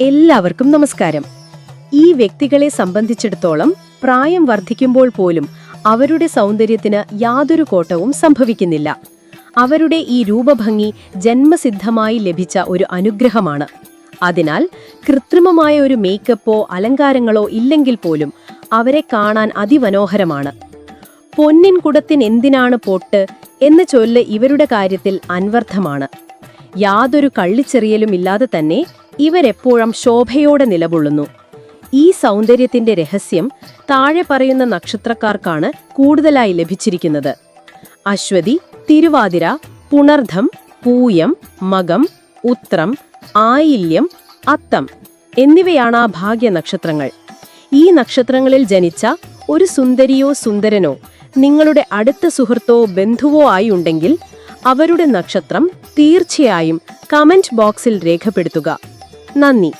എല്ലാവർക്കും നമസ്കാരം. ഈ വ്യക്തികളെ സംബന്ധിച്ചിടത്തോളം പ്രായം വർദ്ധിക്കുമ്പോൾ പോലും അവരുടെ സൗന്ദര്യത്തിന് യാതൊരു കോട്ടവും സംഭവിക്കുന്നില്ല. അവരുടെ ഈ രൂപഭംഗി ജന്മസിദ്ധമായി ലഭിച്ച ഒരു അനുഗ്രഹമാണ്. അതിനാൽ കൃത്രിമമായ ഒരു മേക്കപ്പോ അലങ്കാരങ്ങളോ ഇല്ലെങ്കിൽ പോലും അവരെ കാണാൻ അതിമനോഹരമാണ്. പൊന്നിൻ കുടത്തിനെന്തിനാണ് പൊട്ട് എന്ന ചൊല്ല് ഇവരുടെ കാര്യത്തിൽ അൻവർത്ഥമാണ്. യാതൊരു കള്ളിച്ചെറിയലും ഇല്ലാതെ തന്നെ ഇവരെപ്പോഴും ശോഭയോടെ നിലകൊള്ളുന്നു. ഈ സൗന്ദര്യത്തിന്റെ രഹസ്യം താഴെ പറയുന്ന നക്ഷത്രക്കാർക്കാണ് കൂടുതലായി ലഭിച്ചിരിക്കുന്നത്. അശ്വതി തിരുവാതിര പുണർധം പൂയം മകം ഉത്രം ആയില്യം അത്തം എന്നിവയാണ് ആ ഭാഗ്യ നക്ഷത്രങ്ങൾ. ഈ നക്ഷത്രങ്ങളിൽ ജനിച്ച ഒരു സുന്ദരിയോ സുന്ദരനോ നിങ്ങളുടെ അടുത്ത സുഹൃത്തോ ബന്ധുവോ ആയി ഉണ്ടെങ്കിൽ അവരുടെ നക്ഷത്രം തീർച്ചയായും കമന്റ് ബോക്സിൽ രേഖപ്പെടുത്തുക. നന്ദി.